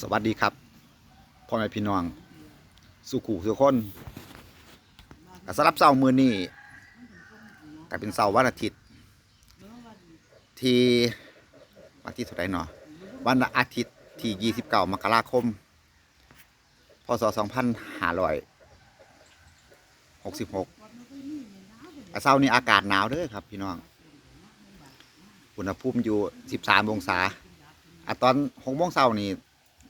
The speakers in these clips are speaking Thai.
สวัสดีครับพ่อแม่พี่น้องสุขูสุขคนกสำหรับเสาร์มือนี้ก็เป็นเสาร์วันอาทิตย์ ที่วันที่เท่าไรเนาะวันอาทิตย์ที่ 29 มกราคม พศ 2566อ่เสาร์นี้อากาศหนาวเด้อครับพี่น้องอุณหภูมิอยู่ 13 องศาอะตอน6โมงเช้านี่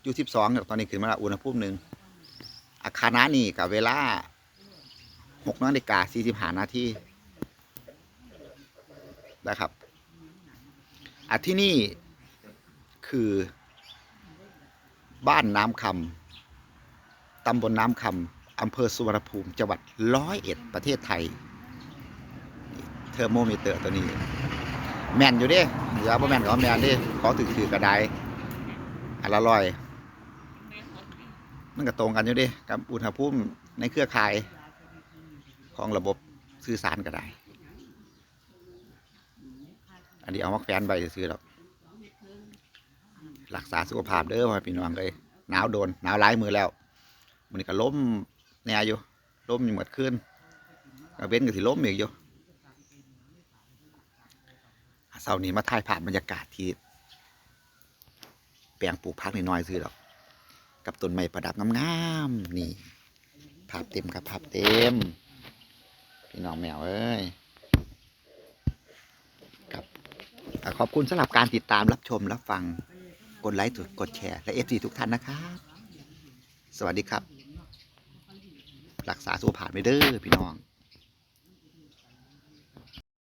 อยู่สิบสองตอนนี้ขึ้นมาละอุณหภูมิหนึ่งอาคารน้านี่กับเวลาหกนาฬิกาสี่สิบห้านาทีนะครับอะที่นี่คือบ้านน้ำคำตำบลน้ำคำอำเภอสุวรรณภูมิจังหวัดร้อยเอ็ดประเทศไทย เทอร์โมมิเตอร์ตัวนี้ แม่นอยู่ด้เดี๋ยวบ่แม่นก็แม่นด้ขอถือถือกระไดอันละร้อย มันก็ตรงกันอยู่ดิกับอุณหภูมิในเครือข่ายของระบบสื่อสารก็ได้ อันนี้เอามาแฟนใบซื้อหรอกรักษาสุขภาพเด้อพ่อพี่น้องเลยหนาวโดนหนาวหลายมือแล้วมันก็ล้มแน่อยู่ล้มอยู่หมดขึ้นก็เว้นก็สิล้มอีกอยู่เสาร์นี้มาถ่ายภาพบรรยากาศที่แปลงปลูกพักน้อยซื้อหรอก กับต้นไม้ประดับงามๆนี่ภาพเต็มครับภาพเต็มพี่น้องแมวเอ้ยครับขอบคุณสำหรับการติดตามรับชมรับฟังกดไลค์กดแชร์และเอฟซีทุกท่านนะครับสวัสดีครับ รักษาสุขภาพไปเด้อพี่น้อง